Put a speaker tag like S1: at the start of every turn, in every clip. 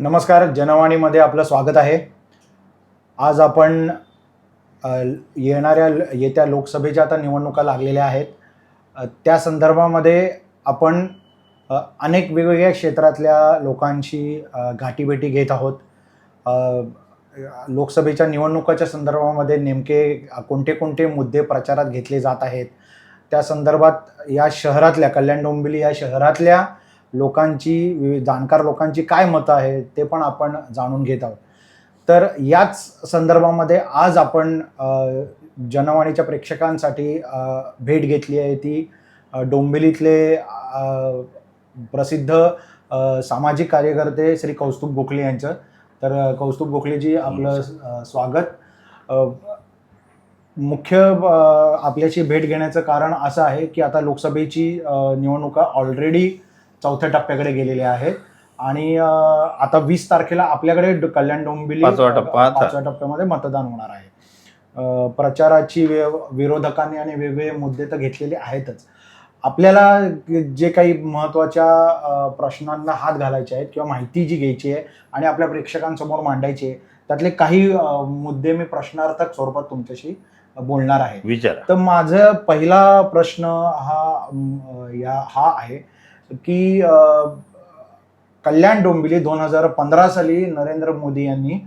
S1: नमस्कार जनवाणीमध्ये आपलं स्वागत आहे. आज आपण येणाऱ्या येत्या लोकसभेच्या आता निवडणुका लागलेल्या आहेत. त्या संदर्भामध्ये आपण अनेक वेगवेगळ्या क्षेत्रातल्या लोकांशी गाठीभेटी घेत आहोत. लोकसभेच्या निवडणुकाच्या संदर्भामध्ये नेमके कोणते कोणते मुद्दे प्रचारात घेतले जात आहेत? त्या संदर्भात या शहरातल्या कल्याण डोंबिवली या शहरातल्या लोकांची वि- जाणकार लोकांची काय मतं आहेत ते पण आपण जाणून घेत आहोत. तर याच संदर्भामध्ये आज आपण जनवाणीच्या प्रेक्षकांसाठी भेट घेतली आहे ती डोंबिवलीतले प्रसिद्ध सामाजिक कार्यकर्ते श्री कौस्तुभ गोखले यांचं. तर कौस्तुभ गोखलेजी आपलं स्वागत. मुख्य आपल्याशी भेट घेण्याचं कारण असं आहे की आता लोकसभेची निवडणुका ऑलरेडी चौथ्या टप्प्याकडे गेलेल्या आहेत. आणि आता वीस तारखेला आपल्याकडे कल्याण डोंबिवली
S2: पाचवा टप्पा
S1: अ, पाचव्या टप्प्यामध्ये मतदान होणार आहे. प्रचाराची विरोधकांनी आणि वेगवेगळे मुद्दे तर घेतलेले आहेतच. आपल्याला जे काही महत्त्वाच्या अ, प्रश्नांना हात घालायचे आहेत किंवा माहिती जी घ्यायची आहे आणि आपल्या प्रेक्षकांसमोर मांडायची आहे त्यातले काही मुद्दे मी प्रश्नार्थक स्वरूपात तुमच्याशी बोलणार आहे.
S2: विचारा.
S1: तर माझा पहिला प्रश्न हा या हा आहे. की कल्याण डोंबिवली दोन हजार पंधरा साली नरेंद्र मोदी यांनी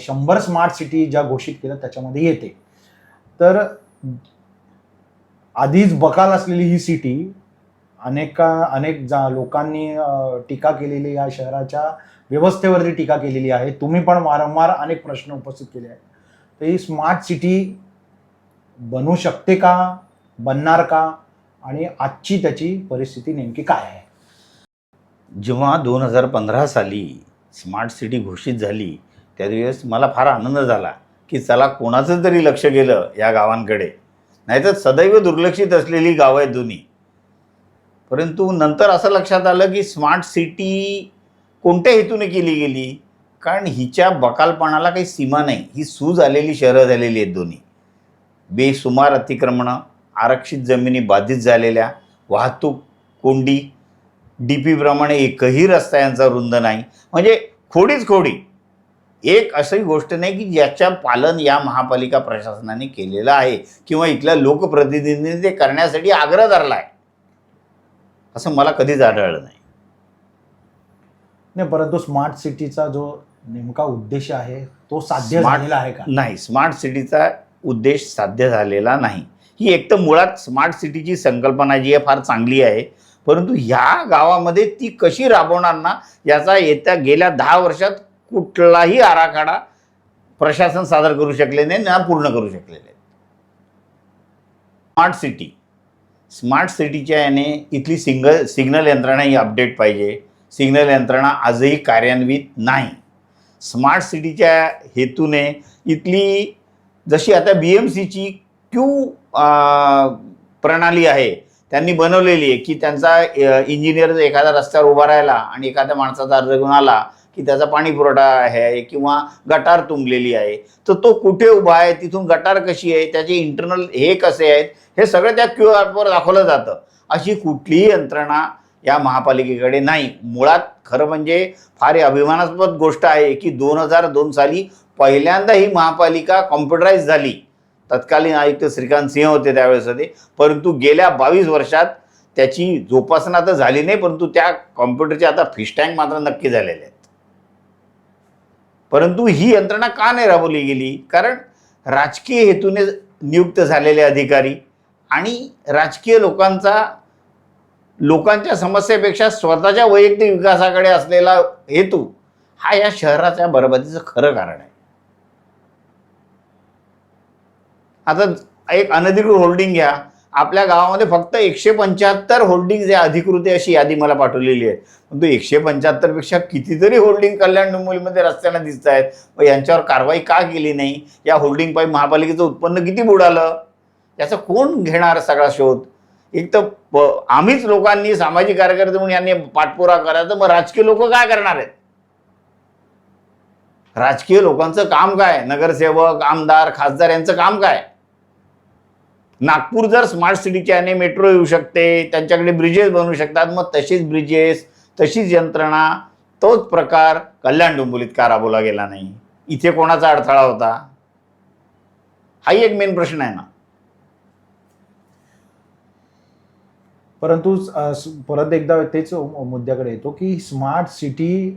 S1: शंभर स्मार्ट सिटी ज्या घोषित केल्या त्याच्यामध्ये येते. तर आधीच बकाल असलेली ही सिटी अनेका अनेक जा लोकांनी टीका केलेली या शहराच्या व्यवस्थेवरती टीका केलेली आहे. तुम्ही पण वारंवार अनेक प्रश्न उपस्थित केले आहेत. तर ही स्मार्ट सिटी बनू शकते का? बनणार का? आणि आजची त्याची परिस्थिती नेमकी काय आहे?
S2: जेव्हा दोन हजार पंधरा साली स्मार्ट सिटी घोषित झाली त्या दिवस मला फार आनंद झाला की चला कोणाचं तरी लक्ष गेलं या गावांकडे. नाहीतर सदैव दुर्लक्षित असलेली गावं आहेत दोन्ही. परंतु नंतर असं लक्षात आलं की स्मार्ट सिटी कोणत्या हेतूने केली गेली? कारण हिच्या बकालपणाला काही सीमा नाही. ही सूज आलेली शहरं झालेली आहेत दोन्ही. बेसुमार अतिक्रमणं आरक्षित जमिनी बाधित झालेल्या वाहतूक कोंडी डी पीप्रमाणे एकही रस्ता यांचा रुंद नाही. म्हणजे खोडीच खोडी. एक अशी गोष्ट नाही की ज्याच्या पालन या महापालिका प्रशासनाने केलेलं आहे किंवा इथल्या लोकप्रतिनिधींनी ते करण्यासाठी आग्रह धरला आहे असं मला कधीच आढळलं नाही.
S1: नाही परंतु स्मार्ट सिटीचा जो नेमका उद्देश आहे तो साध्य झालेला आहे का?
S2: नाही स्मार्ट सिटीचा उद्देश साध्य झालेला नाही. ही एक तर मुळात स्मार्ट सिटीची संकल्पना जी आहे फार चांगली आहे. परंतु ह्या गावामध्ये ती कशी राबवणार ना याचा येत्या गेल्या दहा वर्षात कुठलाही आराखडा प्रशासन सादर करू शकले नाही ना पूर्ण करू शकलेले स्मार्ट सिटी स्मार्ट सिटीच्या याने इथली सिंगल सिग्नल यंत्रणा ही अपडेट पाहिजे. सिग्नल यंत्रणा आजही कार्यान्वित नाही. स्मार्ट सिटीच्या हेतूने इथली जशी आता बी एम सीची क्यू प्रणाली आहे त्यांनी बनवलेली आहे की त्यांचा इंजिनियर एखाद्या रस्त्यावर उभा राहिला आणि एखाद्या माणसाचा अर्ज घेऊन आला की त्याचा पाणी पुरवठा आहे किंवा गटार तुंबलेली आहे तर तो कुठे उभा आहे तिथून गटार कशी आहे त्याचे इंटरनल हे कसे आहेत हे सगळं त्या क्यू आरवर दाखवलं जातं. अशी कुठलीही यंत्रणा या महापालिकेकडे नाही. मुळात खरं म्हणजे फार अभिमानास्पद गोष्ट आहे की दोन हजार दोन साली पहिल्यांदा ही महापालिका कॉम्प्युटराईज झाली. तत्कालीन आयुक्त श्रीकांत सिंह होते त्यावेळेस ते परंतु गेल्या बावीस वर्षात त्याची जोपासना तर झाली नाही परंतु त्या कॉम्प्युटरचे आता फिश टँक मात्र नक्की झालेले आहेत. परंतु ही यंत्रणा का नाही राबवली गेली? कारण राजकीय हेतूने नियुक्त झालेले अधिकारी आणि राजकीय लोकांचा लोकांच्या समस्येपेक्षा स्वतःच्या वैयक्तिक विकासाकडे असलेला हेतू हा या शहराच्या बरबादीचं खरं कारण आहे. आता एक अनधिकृत होल्डिंग घ्या. आपल्या गावामध्ये फक्त एकशे पंच्याहत्तर होल्डिंग जे अधिकृत आहे अशी यादी मला पाठवलेली आहे. पण तो एकशे पंच्याहत्तरपेक्षा कितीतरी होल्डिंग कल्याण डोंबिवलीमध्ये रस्त्यांना दिसत आहेत. मग यांच्यावर कारवाई का केली नाही? या होल्डिंग पायी महापालिकेचं उत्पन्न किती बुडालं याचा कोण घेणार सगळा शोध? एक तर प- आम्हीच लोकांनी सामाजिक कार्यकर्ते म्हणून यांनी पाठपुरा करायचा मग राजकीय लोक काय करणार आहेत? राजकीय लोकांचं काम काय? नगरसेवक आमदार खासदार यांचं काम काय? नागपूर जर स्मार्ट सिटीच्या याने मेट्रो येऊ शकते त्यांच्याकडे ब्रिजेस बनवू शकतात मग तशीच ब्रिजेस तशीच यंत्रणा तोच प्रकार कल्याण डोंबिवलीत का राबवला गेला नाही? इथे कोणाचा अडथळा होता? हाही एक मेन प्रश्न आहे ना.
S1: परंतु परत एकदा तेच मुद्द्याकडे येतो की स्मार्ट सिटी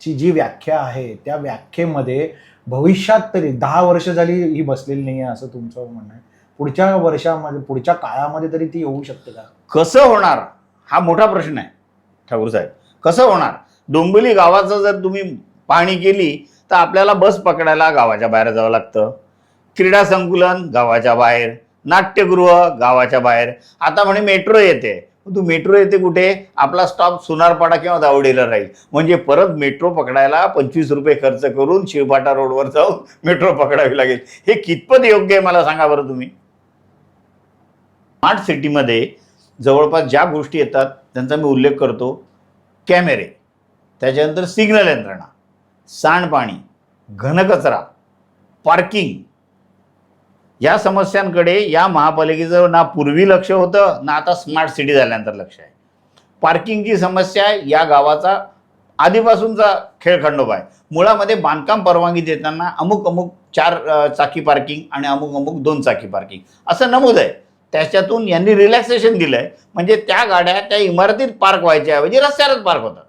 S1: ची जी व्याख्या आहे त्या व्याख्येमध्ये भविष्यात तरी दहा वर्ष झाली ही बसलेली नाही आहे असं तुमचं म्हणणं आहे. पुढच्या वर्षामध्ये पुढच्या काळामध्ये तरी ती येऊ शकते का?
S2: कसं होणार? हा मोठा प्रश्न आहे ठाकूर साहेब. कसं होणार? डोंबिवली गावाचं जर तुम्ही पाहणी केली तर आपल्याला बस पकडायला गावाच्या बाहेर जावं लागतं. क्रीडा संकुलन गावाच्या बाहेर. नाट्यगृह गावाच्या बाहेर. आता म्हणे मेट्रो येते. तू मेट्रो येते कुठे? आपला स्टॉप सोनारपाडा किंवा दावडीला राहील. म्हणजे परत मेट्रो पकडायला पंचवीस रुपये खर्च करून शिवपाटा रोडवर जाऊन मेट्रो पकडावी लागेल. हे कितपत योग्य आहे मला सांगा बरं तुम्ही. स्मार्ट सिटीमध्ये जवळपास ज्या गोष्टी येतात त्यांचा मी उल्लेख करतो कॅमेरे. त्याच्यानंतर सिग्नल यंत्रणा सांडपाणी घनकचरा पार्किंग. या समस्यांकडे या महापालिकेचं ना पूर्वी लक्ष होतं ना आता स्मार्ट सिटी झाल्यानंतर लक्ष आहे. पार्किंगची समस्या या गावाचा आधीपासूनचा खेळखंडोबा आहे. मुळामध्ये बांधकाम परवानगी देताना अमुक अमुक चार चाकी पार्किंग आणि अमुक अमुक दोन चाकी पार्किंग. असं नमूद आहे. त्याच्यातून यांनी रिलॅक्सेशन दिलं आहे म्हणजे त्या गाड्या त्या इमारतीत पार्क व्हायच्या ऐवजी रस्त्यावरच पार्क होतात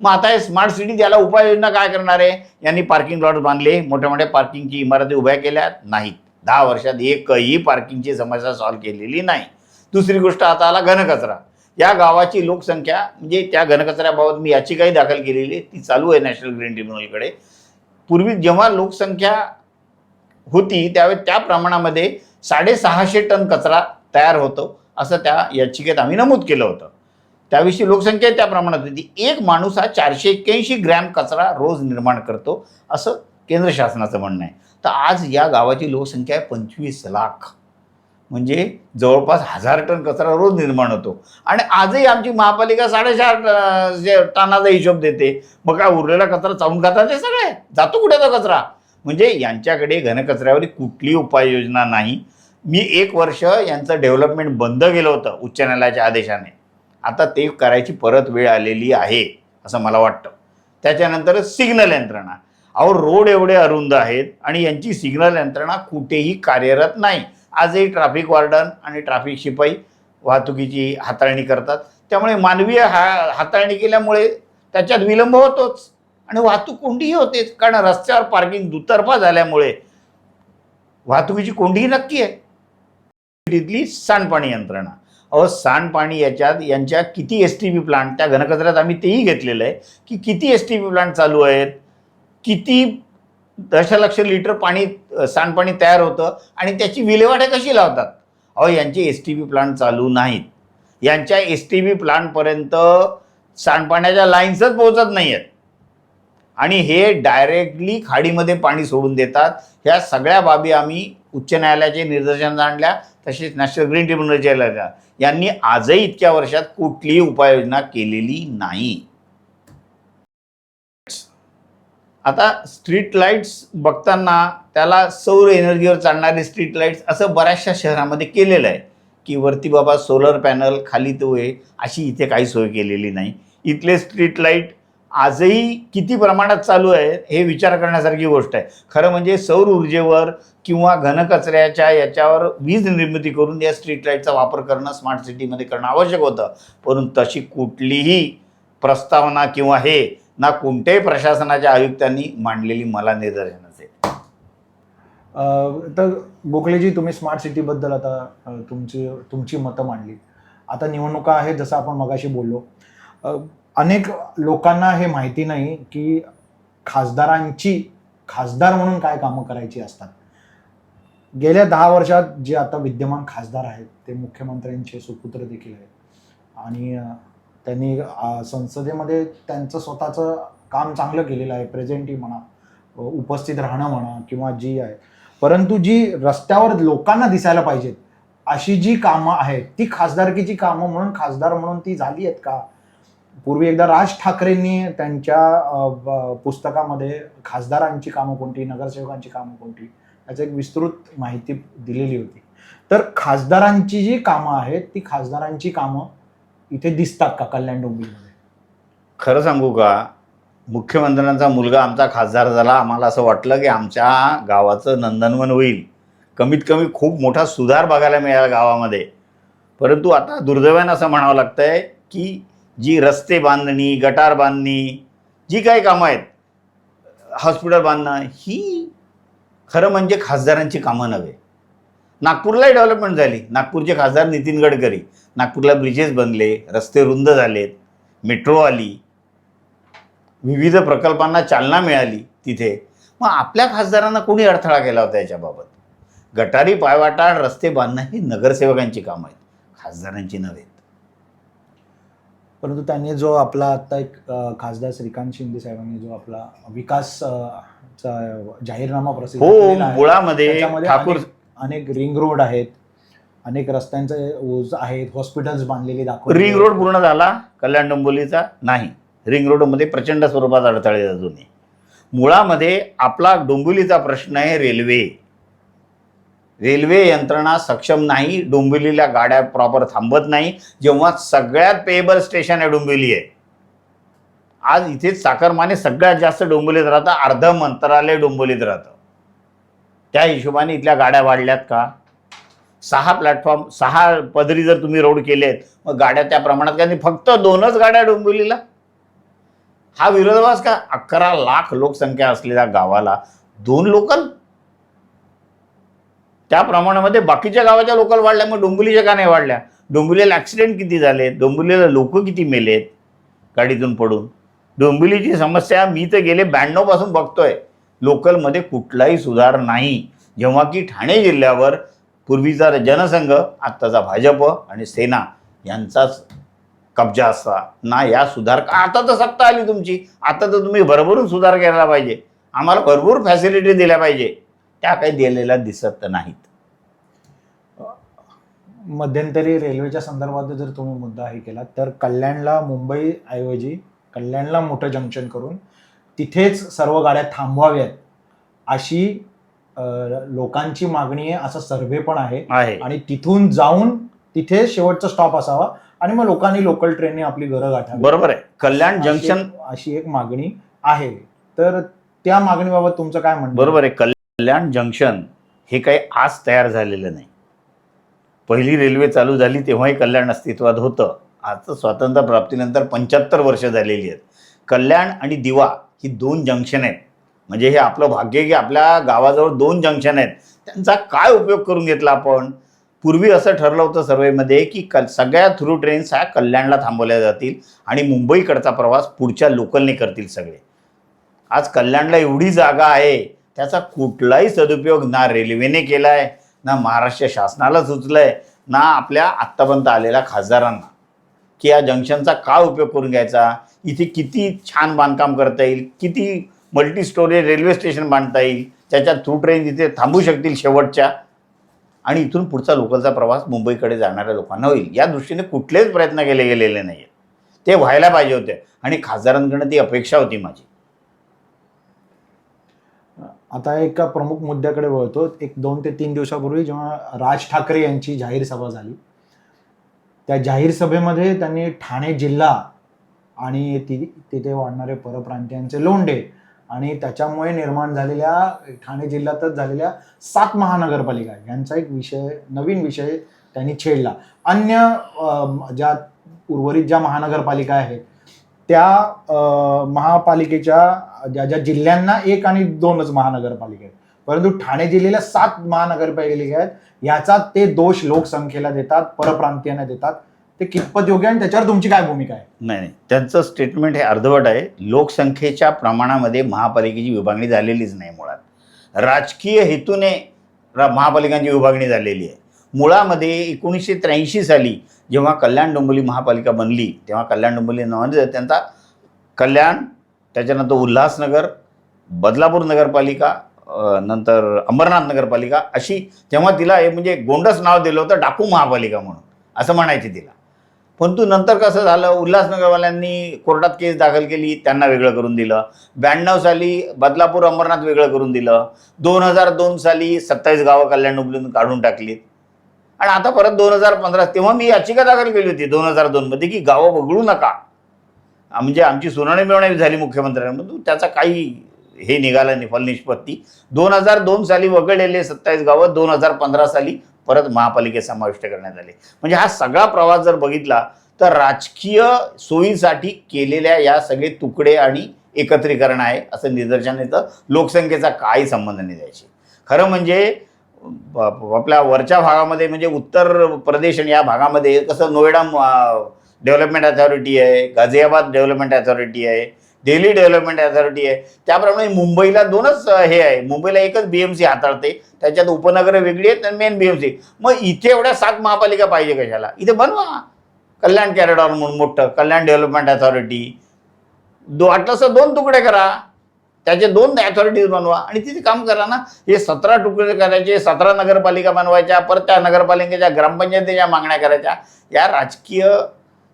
S2: मग आता हे स्मार्ट सिटी त्याला उपाययोजना काय करणार आहे? यांनी पार्किंग लॉट बांधले. मोठ्या मोठ्या पार्किंगची इमारती उभ्या केल्या. नाहीत. दहा वर्षात एकही पार्किंगची समस्या सॉल्व्ह केलेली नाही. दुसरी गोष्ट आता आला घनकचरा. या गावाची लोकसंख्या म्हणजे त्या घनकचऱ्याबाबत मी याचिकाही दाखल केलेली आहे. ती चालू आहे नॅशनल ग्रीन ट्रिब्युनलकडे पूर्वी जेव्हा लोकसंख्या होती त्यावेळी त्या प्रमाणामध्ये साडेसहाशे टन कचरा तयार होतो असं त्या याचिकेत आम्ही नमूद केलं होतं. त्याविषयी लोकसंख्या त्या प्रमाणात होती. एक माणूस हा चारशे एक्क्याऐंशी ग्रॅम कचरा रोज निर्माण करतो असं केंद्र शासनाचं म्हणणं आहे. तर आज या गावाची लोकसंख्या आहे पंचवीस लाख. म्हणजे जवळपास हजार टन कचरा रोज निर्माण होतो. आणि आजही आमची महापालिका साडेचार जे टनाचा हिशोब देते. मग काय उरलेला कचरा चावून खातात ते सगळे? जातो कुठे तो कचरा? म्हणजे यांच्याकडे घनकचऱ्यावर कुठली उपाययोजना नाही. मी एक वर्ष यांचं डेव्हलपमेंट बंद केलं होतं उच्च न्यायालयाच्या आदेशाने. आता ते करायची परत वेळ आलेली आहे असं मला वाटतं. त्याच्यानंतर सिग्नल यंत्रणा. अहो रोड एवढे अरुंद आहेत आणि यांची सिग्नल यंत्रणा कुठेही कार्यरत नाही. आजही ट्रॅफिक वार्डन आणि ट्रॅफिक शिपाई वाहतुकीची हाताळणी करतात. त्यामुळे मानवीय हा हाताळणी केल्यामुळे त्याच्यात विलंब होतोच. आणि वाहतूक कोंडीही होतेच कारण रस्त्यावर पार्किंग दुतर्फा झाल्यामुळे वाहतुकीची कोंडीही नक्की आहे. तिथली सांडपाणी यंत्रणा. अहो सांडपाणी याच्यात यांच्या किती एस टी बी प्लांट त्या घनकचऱ्यात आम्ही तेही घेतलेलं आहे की किती एस टी बी प्लांट चालू आहेत किती दशलक्ष लिटर पाणी सांडपाणी तयार होतं आणि त्याची विल्हेवाट कशी लावतात? अहो यांचे एस टी बी प्लांट चालू नाहीत. यांच्या एस टी बी प्लांटपर्यंत सांडपाण्याच्या लाईन्सच पोहोचत नाही आहेत आणि हे डायरेक्टली खाडीमध्ये पाणी सोडून देतात. ह्या सगळ्या बाबी आम्ही उच्च न्यायालयाचे निर्देशन आणल्या तसेच नॅशनल ग्रीन ट्रिब्युनलच्या यांनी आजही इतक्या वर्षात कुठलीही उपाययोजना केलेली नाही. आता स्ट्रीट लाईट्स बघताना त्याला सौर एनर्जीवर चालणारे स्ट्रीट लाईट्स असं बऱ्याचशा शहरामध्ये केलेलं आहे. की वरती बाबा सोलर पॅनल खाली तो आहे अशी इथे काही सोय केलेली नाही. इथले स्ट्रीट लाइट आजही किती प्रमाणात चालू आहे हे विचार करण्यासारखी गोष्ट आहे. खरं म्हणजे सौर ऊर्जेवर किंवा घनकचऱ्याच्या याच्यावर वीज निर्मिती करून या स्ट्रीट लाईटचा वापर करणं स्मार्ट सिटीमध्ये करणं आवश्यक होतं. परंतु तशी कुठलीही प्रस्तावना किंवा हे ना कोणत्याही प्रशासनाच्या आयुक्तांनी मांडलेली मला निदर्शनास आहे
S1: तर गोखलेजी तुम्ही स्मार्ट सिटीबद्दल आता तुमची तुमची मतं मांडली आता निवडणुका आहेत जसं आपण मगाशी बोललो. अनेक लोकांना हे माहिती नाही की खासदारांची खासदार म्हणून काय कामं करायची असतात. गेल्या दहा वर्षात जे आता विद्यमान खासदार आहेत ते मुख्यमंत्र्यांचे सुपुत्र देखील आहेत. आणि त्यांनी संसदेमध्ये त्यांचं स्वतःचं काम चांगलं केलेलं आहे प्रेझेंटी म्हणा उपस्थित राहणं म्हणा किंवा जी आहे. परंतु जी रस्त्यावर लोकांना दिसायला पाहिजेत अशी जी कामं आहेत ती खासदारकीची कामं म्हणून खासदार म्हणून ती झाली आहेत का? पूर्वी एकदा राज ठाकरेंनी त्यांच्या ब- पुस्तकामध्ये खासदारांची कामं कोणती नगरसेवकांची कामं कोणती याची एक विस्तृत माहिती दिलेली होती. तर खासदारांची जी कामं आहेत ती खासदारांची कामं इथे दिसतात का कल्याण डोंबिवलीमध्ये?
S2: खरं सांगू का? मुख्यमंत्र्यांचा मुलगा आमचा खासदार झाला. आम्हाला असं वाटलं की आमच्या गावाचं नंदनवन होईल. कमीत कमी खूप मोठा सुधार बघायला मिळाला गावामध्ये. परंतु आता दुर्दैवानं असं म्हणावं लागतं आहे की जी रस्ते बांधणी गटार बांधणी जी काही कामं आहेत हॉस्पिटल बांधणं ही खरं म्हणजे खासदारांची कामं नव्हे. नागपूरलाही डेव्हलपमेंट झाली. नागपूरचे खासदार नितीन गडकरी. नागपूरला ब्रिजेस बनले रस्ते रुंद झालेत मेट्रो आली विविध प्रकल्पांना चालना मिळाली तिथे. मग आपल्या खासदारांना कोणी अडथळा केला होता याच्याबाबत? गटारी पायवाटा रस्ते बांधणं ही नगरसेवकांची कामं आहेत. खासदारांची नव्हे.
S1: परंतु त्यांनी जो आपला आता एक खासदार श्रीकांत शिंदे साहेबांनी जो आपला विकास चा जाहीरनामा प्रसिद्ध
S2: हो मुळामध्ये ठाकूर
S1: अनेक- रिंग रोड आहेत अनेक रस्त्यांचे ओझ आहेत हॉस्पिटल्स बांधलेली दाखवली
S2: रिंग रोड पूर्ण झाला कल्याण डोंबिवलीचा नाही. रिंग रोडमध्ये प्रचंड स्वरूपात अडथळे अजूनही मुळामध्ये आपला डोंबिवलीचा प्रश्न आहे रेल्वे. रेल्वे यंत्रणा सक्षम नाही डोंबिवलीला गाड्या प्रॉपर थांबत नाही जेव्हा सगळ्यात पेएबल स्टेशन आहे डोंबिवली आहे. आज इथे चाकरमाने सगळ्यात जास्त डोंबिवलीत राहतं अर्ध मंत्रालय डोंबिवलीत राहतं. त्या हिशोबाने इथल्या गाड्या वाढल्यात का? सहा प्लॅटफॉर्म सहा पदरी जर तुम्ही रोड केलेत मग गाड्या त्या प्रमाणात काय नाही फक्त दोनच गाड्या डोंबिवलीला. हा विरोधाभास का? अकरा लाख लोकसंख्या असलेल्या गावाला दोन लोकल त्या प्रमाणामध्ये बाकीच्या गावाच्या लोकल वाढल्या मग डोंबिवलीच्या का नाही वाढल्या? डोंबिवलीला ॲक्सिडेंट किती झाले डोंबिवलीला लोक किती मेलेत? गाडीतून पडून. डोंबिवलीची समस्या मी तर गेले ब्याण्णवपासून बघतोय. लोकलमध्ये कुठलाही सुधार नाही. जेव्हा की ठाणे जिल्ह्यावर पूर्वीचा जनसंघ आत्ताचा भाजप आणि सेना यांचाच कब्जा असता ना या सुधार आता तर सत्ता आली तुमची. आता तर तुम्ही भरभरून सुधार करायला पाहिजे. आम्हाला भरपूर फॅसिलिटी दिल्या पाहिजे. त्या काही दिलेल्या दिसत नाहीत.
S1: मध्यंतरी रेल्वेच्या संदर्भात जर तुम्ही मुद्दा हे केला तर कल्याणला मुंबई ऐवजी कल्याणला मोठं जंक्शन करून तिथेच सर्व गाड्या थांबवाव्यात अशी लोकांची मागणी आहे असा सर्व्हे पण आहे.
S2: आहे.
S1: आणि तिथून जाऊन तिथे शेवटचा स्टॉप असावा आणि मग लोकांनी लोकल ट्रेनने आपली घरं गाठावी.
S2: बरोबर आहे. कल्याण जंक्शन
S1: अशी एक मागणी आहे. तर त्या मागणीबाबत तुमचं काय म्हणणं
S2: बरोबर आहे. कल्याण कल्याण जंक्शन हे काही आज तयार झालेलं नाही. पहिली रेल्वे चालू झाली तेव्हाही कल्याण अस्तित्वात होतं. आजचं स्वातंत्र्य प्राप्तीनंतर पंच्याहत्तर वर्ष झालेली आहेत. कल्याण आणि दिवा ही दोन जंक्शन आहेत. म्हणजे हे आपलं भाग्य की आपल्या गावाजवळ दोन जंक्शन आहेत. त्यांचा काय उपयोग करून घेतला आपण? पूर्वी असं ठरलं होतं सर्वेमध्ये की कल सगळ्या थ्रू ट्रेन्स ह्या कल्याणला थांबवल्या जातील आणि मुंबईकडचा प्रवास पुढच्या लोकलने करतील सगळे. आज कल्याणला एवढी जागा आहे त्याचा कुठलाही सदुपयोग ना रेल्वेने केला आहे ना महाराष्ट्र शासनाला सुचलं आहे ना आपल्या आत्तापर्यंत आलेल्या खासदारांना. की या जंक्शनचा काय उपयोग करून घ्यायचा? इथे किती छान बांधकाम करता येईल? किती मल्टी स्टोरेज रेल्वे स्टेशन बांधता येईल? त्याच्या थ्रू ट्रेन इथे थांबू शकतील शेवटच्या? आणि इथून पुढचा लोकलचा प्रवास मुंबईकडे जाणाऱ्या लोकांना होईल. या दृष्टीने कुठलेच प्रयत्न केले गेलेले नाही आहेत ते व्हायला पाहिजे होते. आणि खासदारांकडनं ती अपेक्षा होती माझी.
S1: आता एका प्रमुख मुद्द्याकडे वळतो. एक दोन ते तीन दिवसापूर्वी जेव्हा राज ठाकरे यांची जाहीर सभा झाली त्या जाहीर सभेमध्ये त्यांनी ठाणे जिल्हा आणि ती तिथे वाढणारे परप्रांतीयांचे लोंढे आणि त्याच्यामुळे निर्माण झालेल्या ठाणे जिल्ह्यातच झालेल्या सात महानगरपालिका यांचा एक विषय नवीन विषय त्यांनी छेडला. अन्य ज्या उर्वरित ज्या महानगरपालिका आहेत त्या महापालिकेच्या ज्या ज्या जिल्ह्यांना एक आणि दोनच महानगरपालिका आहेत परंतु ठाणे जिल्ह्याला सात महानगरपालिका आहेत. याचा ते दोष लोकसंख्येला देतात परप्रांतीयांना देतात. ते कितपत योग्य आणि त्याच्यावर तुमची काय भूमिका आहे?
S2: नाही नाही. त्यांचं स्टेटमेंट हे अर्धवट आहे. लोकसंख्येच्या प्रमाणामध्ये महापालिकेची विभागणी झालेलीच नाही मुळात. राजकीय हेतूने महापालिकांची विभागणी झालेली आहे. मुळामध्ये एकोणीसशे त्र्याऐंशी साली जेव्हा कल्याण डोंबिवली महापालिका बनली तेव्हा कल्याण डोंबिवली नावाने त्यांचा कल्याण त्याच्यानंतर उल्हासनगर बदलापूर नगरपालिका नंतर अंबरनाथ नगरपालिका अशी तेव्हा तिला हे म्हणजे गोंडस नाव दिलं होतं डाकू महापालिका म्हणून असं म्हणायचे तिला. परंतु नंतर कसं झालं उल्हासनगरवाल्यांनी कोर्टात केस दाखल केली त्यांना वेगळं करून दिलं. ब्याण्णव साली बदलापूर अंबरनाथ वेगळं करून दिलं. दोन हजार दोन साली सत्तावीस गावं कल्याण उबलून काढून टाकलीत. आणि आता परत दोन हजार पंधरा तेव्हा मी याचिका दाखल केली होती दोन हजार दोनमध्ये की गावं वगळू नका. म्हणजे आमची सुनावणी मिळवणी झाली मुख्यमंत्र्यांमधून म्हणजे त्याचा काही हे निघाला नाही फलनिष्पत्ती दोन हजार दोन साली वगळलेले सत्तावीस गावं दोन हजार पंधरा साली परत महापालिकेत समाविष्ट करण्यात आले. म्हणजे हा सगळा प्रवास जर बघितला तर राजकीय सोयीसाठी केलेल्या या सगळे तुकडे आणि एकत्रीकरण आहे असं निदर्शन येतं लोकसंख्येचा काही संबंध नाही द्यायची खरं म्हणजे आपल्या वरच्या भागामध्ये म्हणजे उत्तर प्रदेश आणि या भागामध्ये कसं नोएडा डेव्हलपमेंट अथॉरिटी आहे गाझियाबाद डेव्हलपमेंट अथॉरिटी आहे दिल्ली डेव्हलपमेंट अथॉरिटी आहे. त्याप्रमाणे मुंबईला दोनच हे आहे. मुंबईला एकच बी एम सी हाताळते त्याच्यात उपनगरं वेगळी आहेत आणि मेन बी एम सी मग इथे एवढ्या सात महापालिका पाहिजे कशाला? इथे बनवा. कल्याण कॅरेडॉर म्हणून मोठं कल्याण डेव्हलपमेंट अथॉरिटी दो वाटलं दोन तुकडे करा. त्याचे दोन अथॉरिटीज बनवा आणि तिथे काम करा ना. हे सतरा तुकडे करायचे सतरा नगरपालिका बनवायच्या परत त्या नगरपालिकेच्या ग्रामपंचायतीच्या मागण्या करायच्या. या राजकीय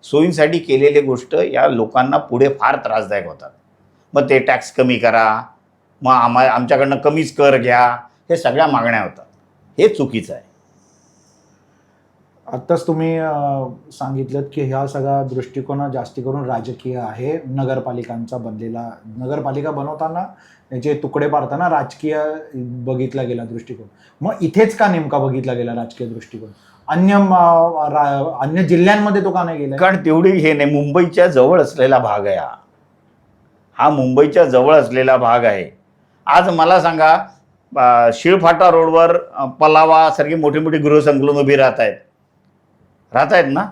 S2: सोयींसाठी केलेली गोष्ट या लोकांना पुढे फार त्रासदायक होतात. मग ते टॅक्स कमी करा मग आम्हा आमच्याकडनं कमीच कर घ्या हे सगळ्या मागण्या होतात. हे चुकीचं आहे.
S1: आत्ताच तुम्ही सांगितलं की ह्या सगळा दृष्टिकोन जास्ती करून राजकीय आहे. नगरपालिकांचा बनलेला नगरपालिका बनवताना याचे तुकडे पाडताना राजकीय बघितला गेला दृष्टिकोन. मग इथेच का नेमका बघितला गेला राजकीय दृष्टिकोन? अन्य रा- अन्य जिल्ह्यांमध्ये तो का नाही गेला
S2: कारण तेवढी हे नाही मुंबईच्या जवळ असलेला भाग आहे हा. हा मुंबईच्या जवळ असलेला भाग आहे. आज मला सांगा शिळफाटा रोडवर पलावा सारखी मोठी मोठी गृहसंकुलन उभी राहत आहेत. राहत आहेत ना?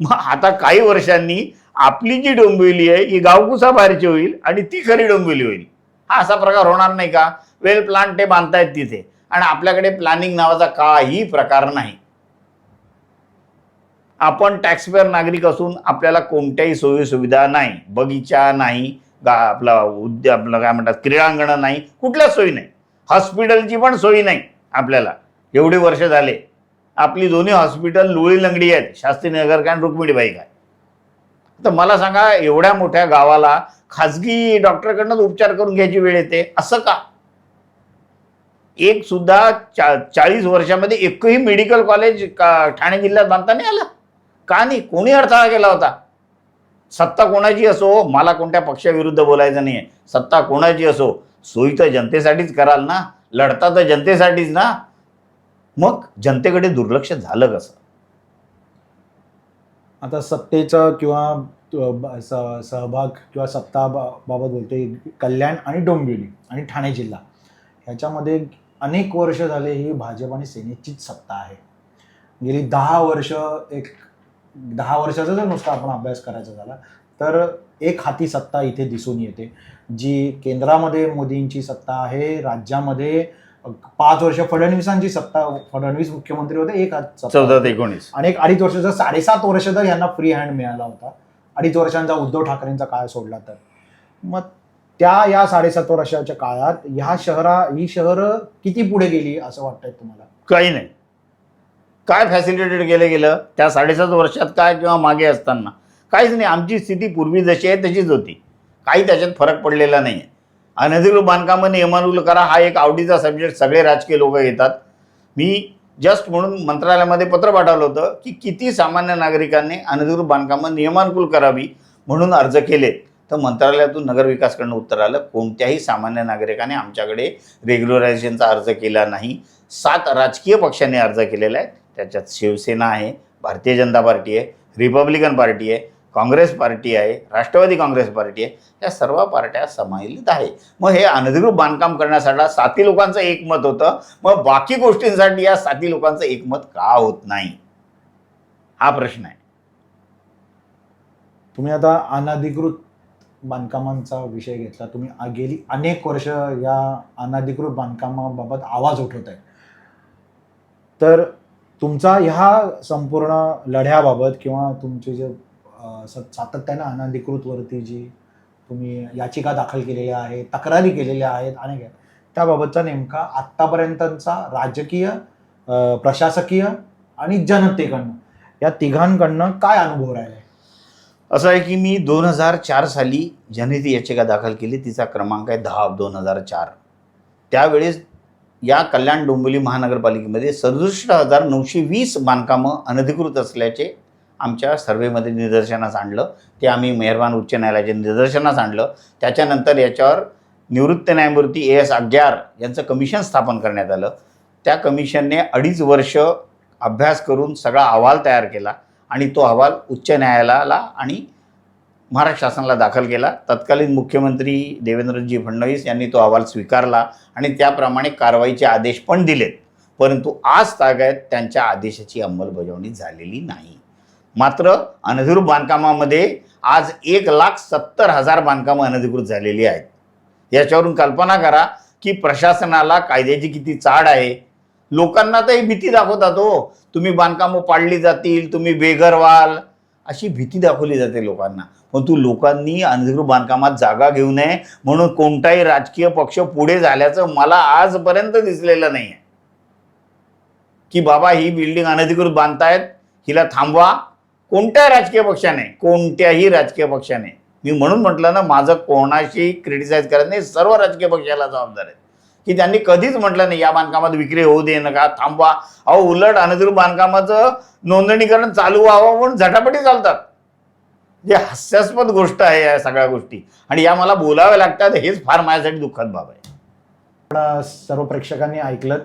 S2: मग आता काही वर्षांनी आपली जी डोंबिवली आहे ही गावकुसा बाहेरची होईल आणि ती खरी डोंबिवली होईल. हा असा प्रकार होणार नाही का? वेल प्लांट ते बांधतायत तिथे. आणि आपल्याकडे प्लॅनिंग नावाचा काही प्रकार नाही. आपण टॅक्सपेअर नागरिक असून आपल्याला कोणत्याही सोयी सुविधा नाही. बगीचा नाही गा आपला उद्या आपलं काय म्हणतात क्रीडांगणं नाही कुठल्याच सोयी नाही. हॉस्पिटलची पण सोयी नाही आपल्याला. एवढे वर्ष झाले. आपली दोन्ही हॉस्पिटल लुळी लंगडी आहेत. शास्त्री नगर काय रुक्मिणीबाई काय तर मला सांगा एवढ्या मोठ्या गावाला खाजगी डॉक्टरकडनंच उपचार करून घ्यायची वेळ येते असं का? एक सुद्धा चा चाळीस वर्षामध्ये एकही मेडिकल कॉलेज का ठाणे जिल्ह्यात बांधता नाही आलं. का नाही? कोणी अडथळा केला होता? सत्ता कोणाची असो मला कोणत्या पक्षाविरुद्ध बोलायचं नाही आहे सत्ता कोणाची असो सोयी तर जनतेसाठीच कराल ना लढता तर जनतेसाठीच ना. मग जनतेकडे दुर्लक्ष झालं कसं?
S1: आता सत्तेचं किंवा स- सहभाग किंवा सत्ता बाबत बोलते कल्याण आणि डोंबिवली आणि ठाणे जिल्हा. ह्याच्यामध्ये अनेक वर्ष झाले ही भाजप आणि सेनेचीच सत्ता आहे. गेली दहा वर्ष एक दहा वर्षाचा जर नुसता आपण अभ्यास करायचा झाला तर एक हाती सत्ता इथे दिसून येते जी केंद्रामध्ये मोदींची सत्ता आहे राज्यामध्ये पाच वर्ष फडणवीसांची सत्ता फडणवीस मुख्यमंत्री होते एक
S2: चौदा ते एकोणीस.
S1: आणि एक अडीच वर्षाचा साडेसात वर्ष तर यांना फ्री हँड मिळाला होता. अडीच वर्षांचा उद्धव ठाकरेंचा काळ सोडला तर. मग त्या या साडेसात वर्षाच्या काळात ह्या शहरा ही शहरं किती पुढे गेली असं वाटतंय तुम्हाला?
S2: काही नाही. काय फॅसिलिटेट केलं गेलं? त्या साडेसात वर्षात काय किंवा मागे असताना. काहीच नाही. आमची स्थिती पूर्वी जशी आहे तशीच होती. काही त्याच्यात फरक पडलेला नाही आहे अनधिकृत बांधकामं नियमानुकूल करा हा एक आवडीचा सब्जेक्ट सगळे राजकीय लोक घेतात. मी जस्ट म्हणून मंत्रालयामध्ये पत्र पाठवलं होतं की किती सामान्य नागरिकांनी अनधिकृत बांधकामं नियमानुकूल करावी म्हणून अर्ज केलेत. तर मंत्रालयातून नगरविकासकडनं उत्तर आलं कोणत्याही सामान्य नागरिकाने आमच्याकडे रेग्युलरायझेशनचा अर्ज केला नाही. सात राजकीय पक्षांनी अर्ज केलेला आहे. त्याच्यात शिवसेना आहे भारतीय जनता पार्टी आहे रिपब्लिकन पार्टी आहे काँग्रेस पार्टी आहे राष्ट्रवादी काँग्रेस पार्टी आहे या सर्व पार्ट्या समाहित आहे मग हे अनधिकृत बांधकाम करण्यासाठी साती लोकांचं एकमत होतं. मग बाकी गोष्टींसाठी या साती लोकांचं एकमत का होत नाही? हा प्रश्न आहे.
S1: तुम्ही आता अनधिकृत बांधकामांचा विषय घेतला. तुम्ही गेली अनेक वर्ष या अनधिकृत बांधकामाबाबत आवाज उठवत आहे. तर तुमचा ह्या संपूर्ण लढ्याबाबत किंवा तुमचे जे सातत्यानं अनधिकृतवरती जी तुम्ही याचिका दाखल केलेल्या आहेत तक्रारी केलेल्या आहेत अनेक आहेत. त्याबाबतचा नेमका आत्तापर्यंतचा राजकीय प्रशासकीय आणि जनतेकडनं या तिघांकडनं काय अनुभव राहिला आहे
S2: असं आहे की मी दोन हजार चार साली जनहित याचिका दाखल केली. तिचा क्रमांक आहे दहा दोन हजार चार. त्यावेळेस या कल्याण डोंबिवली महानगरपालिकेमध्ये सदुसष्ट हजार नऊशे वीस बांधकामं अनधिकृत असल्याचे आमच्या सर्वेमध्ये निदर्शनास आणलं. ते आम्ही मेहरबान उच्च न्यायालयाच्या निदर्शनास आणलं. त्याच्यानंतर याच्यावर निवृत्त न्यायमूर्ती ए एस अग्यार यांचं कमिशन स्थापन करण्यात आलं. त्या कमिशनने अडीच वर्ष अभ्यास करून सगळा अहवाल तयार केला आणि तो अहवाल उच्च न्यायालयाला आणि महाराष्ट्र शासनाला दाखल केला. तत्कालीन मुख्यमंत्री देवेंद्रजी फडणवीस यांनी तो अहवाल स्वीकारला आणि त्याप्रमाणे कारवाईचे आदेश पण दिलेत. परंतु आज तागायत त्यांच्या आदेशाची अंमलबजावणी झालेली नाही. मात्र अनधिकृत बांधकामामध्ये आज एक लाख सत्तर हजार बांधकामं अनधिकृत झालेली आहेत. याच्यावरून कल्पना करा की प्रशासनाला कायद्याची किती चाड आहे. लोकांना तर ही भीती दाखवतात हो. तुम्ही बांधकामं पाडली जातील तुम्ही बेघर व्हाल. अशी भीती दाखवली जाते लोकांना. परंतु लोकांनी अनधिकृत बांधकामात जागा घेऊ नये म्हणून कोणताही राजकीय पक्ष पुढे झाल्याचं मला आजपर्यंत दिसलेलं नाही आहे की बाबा ही बिल्डिंग अनधिकृत बांधतायत हिला थांबवा. कोणत्या राजकीय पक्षाने कोणत्याही राजकीय पक्षाने मी म्हणून म्हटलं ना माझं कोणाशी क्रिटिसाइज करत नाही सर्व राजकीय पक्षाला जबाबदार आहेत. की त्यांनी कधीच म्हटलं नाही या बांधकामात विक्री होऊ दे नका थांबवा. अहो उलट अनधिकृत बांधकामाचं नोंदणीकरण चालू व्हावं म्हणून झटापटी चालतात. जे हास्यास्पद गोष्ट आहे या सगळ्या गोष्टी. आणि या मला बोलाव्या लागतात हेच फार माझ्यासाठी दुःखद बाब आहे.
S1: सर्व प्रेक्षकांनी ऐकलं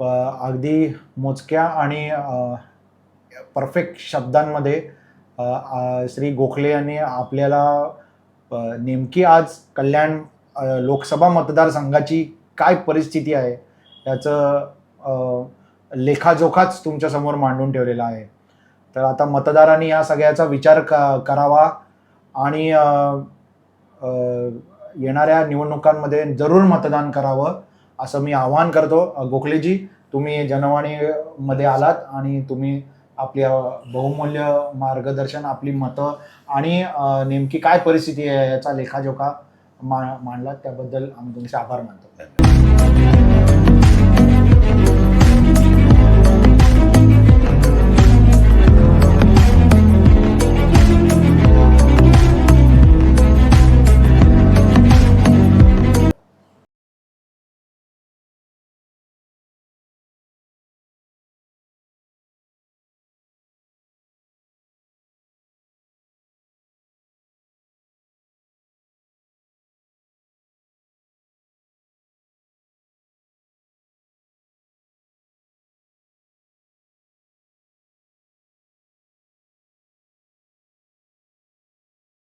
S1: अगदी मोजक्या आणि परफेक्ट शब्दांमध्ये श्री गोखले यांनी आपल्याला नेमकी आज कल्याण लोकसभा मतदारसंघाची काय परिस्थिती आहे याचं लेखाजोखाच तुमच्यासमोर मांडून ठेवलेला आहे. तर आता मतदारांनी या सगळ्याचा विचार क करावा आणि येणाऱ्या निवडणुकांमध्ये जरूर मतदान करावं असं मी आवाहन करतो. गोखलेजी तुम्ही जनवाणीमध्ये आलात आणि तुम्ही आपल्या बहुमूल्य मार्गदर्शन आपली मतं आणि नेमकी काय परिस्थिती आहे याचा लेखाजोखा मा मांडला त्याबद्दल आम्ही तुमचे आभार मानतो.